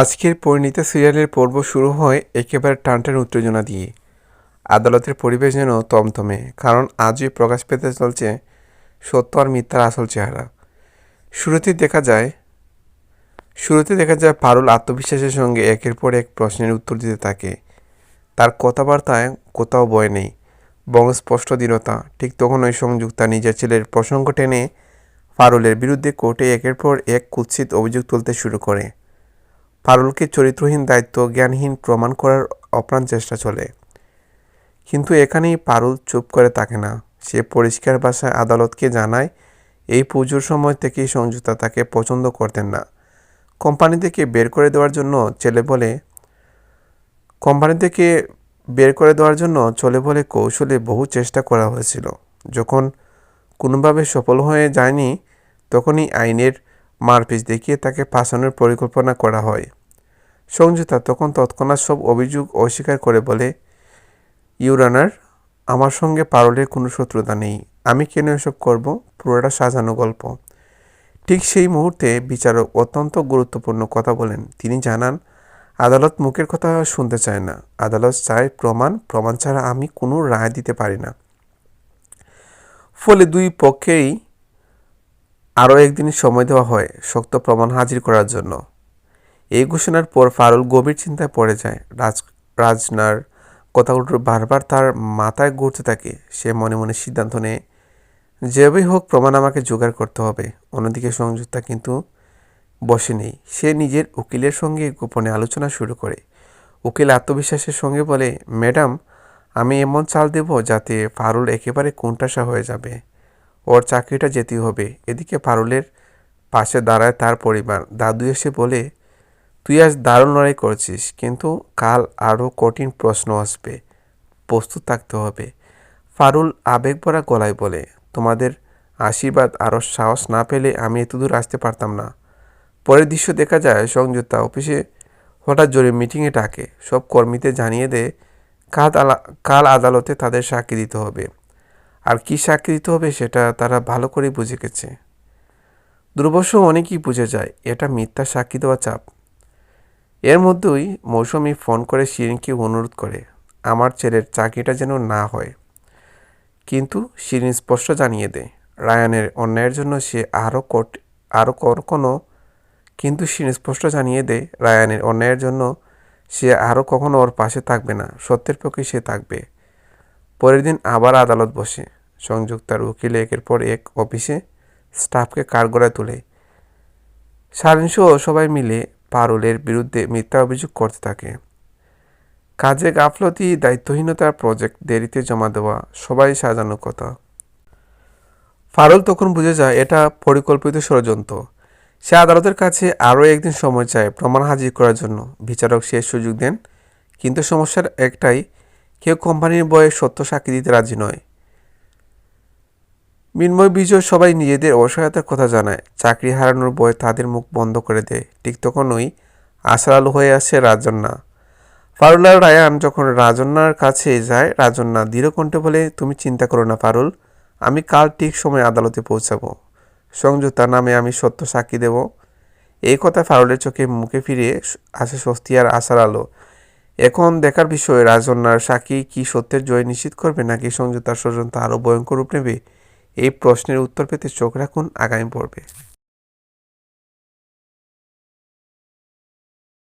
আজকের পরিণীতা সিরিয়ালের পর্ব শুরু হয় একেবারে টানটান উত্তেজনা দিয়ে। আদালতের পরিবেশ যেন তমতমে, কারণ আজই প্রকাশ পেতে চলছে সত্য আর মিথ্যার আসল চেহারা। শুরুতে দেখা যায়, শুরুতে দেখা যায় পারুল আত্মবিশ্বাসের সঙ্গে একের পর এক প্রশ্নের উত্তর দিতে থাকে। তার কথাবার্তায় কোথাও বয় নেই, বরং স্পষ্ট দৃঢ়তা। ঠিক তখন ওই সংযুক্তা নিজের ছেলের প্রসঙ্গ টেনে পারুলের বিরুদ্ধে কোর্টে একের পর এক কুৎসিত অভিযোগ তুলতে শুরু করে। পারুলকে চরিত্রহীন দায়িত্ব জ্ঞানহীন প্রমাণ করার অপ্রাণ চেষ্টা চলে। কিন্তু এখানেই পারুল চুপ করে থাকে না। সে পরিষ্কার ভাষায় আদালতকে জানায়, এই পুজোর সময় থেকেই সংযুক্তা তাকে পছন্দ করতেন না। কোম্পানি থেকে বের করে দেওয়ার জন্য ছেলে বলে, কোম্পানি থেকে বের করে দেওয়ার জন্য চলে বলে কৌশলে বহু চেষ্টা করা হয়েছিল। যখন কোনোভাবে সফল হয়ে যায়নি, তখনই আইনের মারপিস দেখিয়ে তাকে ফাঁসানোর পরিকল্পনা করা হয়। সংযুক্তা তখন তৎক্ষণাৎ সব অভিযোগ অস্বীকার করে বলে ইউরানার আমার সঙ্গে পারলের কোনো শত্রুতা নেই। আমি কেন এসব করব? পুরোটা সাজানো গল্প। ঠিক সেই মুহূর্তে বিচারক অত্যন্ত গুরুত্বপূর্ণ কথা বলেন। তিনি জানান, আদালত মুখের কথা শুনতে চায় না। আদালত চায় প্রমাণ। প্রমাণ ছাড়া আমি কোনো রায় দিতে পারি না। ফলে দুই পক্ষেই আরও একদিন সময় দেওয়া হয় শক্ত প্রমাণ হাজির করার জন্য। এই ঘোষণার পর ফারুল গভীর চিন্তায় পড়ে যায়। রাজ, রাজনার কথাগুলো বারবার তার মাথায় ঘুরতে থাকে। সে মনে মনে সিদ্ধান্ত নেয়, যেভাবেই হোক প্রমাণ আমাকে জোগাড় করতে হবে। অন্যদিকে সংযুক্তা কিন্তু বসে নেই। সে নিজের উকিলের সঙ্গে গোপনে আলোচনা শুরু করে। উকিল আত্মবিশ্বাসের সঙ্গে বলে, ম্যাডাম, আমি এমন চাল দেব যাতে ফারুল একেবারে কোনটাসা হয়ে যাবে। ওর চাকরিটা যেতে হবে। এদিকে পারুলের পাশে দাঁড়ায় তার পরিবার। দাদু এসে বলে, তুই আজ দারুণ লড়াই করছিস, কিন্তু কাল আরও কঠিন প্রশ্ন আসবে। প্রস্তুত থাকতে হবে। ফারুল আবেগ ভরা গলায় বলে, তোমাদের আশীর্বাদ আরও সাহস না পেলে আমি এতদূর আসতে পারতাম না। পরের দৃশ্য দেখা যায়, সংযুক্তা অফিসে হঠাৎ জোরে মিটিংয়ে ডাকে। সব কর্মীদের জানিয়ে দেয়, কাল আলা, কাল আদালতে তাদের সাক্ষী দিতে হবে। আর কি দিতে হবে সেটা তারা ভালো করেই বুঝে গেছে। দুর্বশ অনেকেই বুঝে যায়, এটা মিথ্যা সাক্ষী দেওয়া চাপ। এর মধ্যেই মৌসুমি ফোন করে শিরিনকে অনুরোধ করে, আমার ছেলের চাকরিটা যেন না হয়। কিন্তু শিরিন স্পষ্ট জানিয়ে দেয়, রায়ানের অন্যায়ের জন্য সে আরও কট, আরও কর কোনো কিন্তু শিরিন স্পষ্ট জানিয়ে দেয়, রায়ানের অন্যায়ের জন্য সে আরও কখনো ওর পাশে থাকবে না, সত্যের পক্ষে সে থাকবে। পরের দিন আবার আদালত বসে। সংযুক্তার উকিল একের পর এক অফিসে স্টাফকে কাঠগড়ায় তোলে। সারিনসহ সবাই মিলে পারুলের বিরুদ্ধে মিথ্যা অভিযোগ করতে থাকে। কাজে গাফলতি, দায়িত্বহীনতার প্রজেক্ট দেরিতে জমা দেওয়া সবাই সাজানো কথা। ফারুল তখন বুঝে যায় এটা পরিকল্পিত ষড়যন্ত্র। সে আদালতের কাছে আরও একদিন সময় চায় প্রমাণ হাজির করার জন্য। বিচারক সে সুযোগ দেন, কিন্তু সমস্যার একটাই, কেউ কোম্পানির বয়ে সত্য সাক্ষী দিতে রাজি নয়। মিনময় বিজয় সবাই নিজেদের অসহায়তার কথা জানায়। চাকরি হারানোর বয়ে তাদের মুখ বন্ধ করে দেয়। ঠিক তখনই আশার আলো হয়ে আসে রাজন্যা ফারুলার রায়ান যখন রাজন্যার কাছে যায় রাজন্যা দৃঢ়কণ্ঠে বলে, তুমি চিন্তা করো না ফারুল, আমি কাল ঠিক সময় আদালতে পৌঁছাবো। সংযুক্তা নামে আমি সত্য সাক্ষী দেব। এই কথা ফারুলের চোখে মুখে ফিরে আসে স্বস্তি আর আশার আলো। এখন দেখার বিষয়ে রাজন্যার সাক্ষী কি সত্যের জয় নিশ্চিত করবে নাকি সংযুক্তার ষড়যন্ত্র আরও ভয়ঙ্কর রূপ নেবে? এই প্রশ্নের উত্তর পেতে চোখ রাখুন আগামী পর্বে।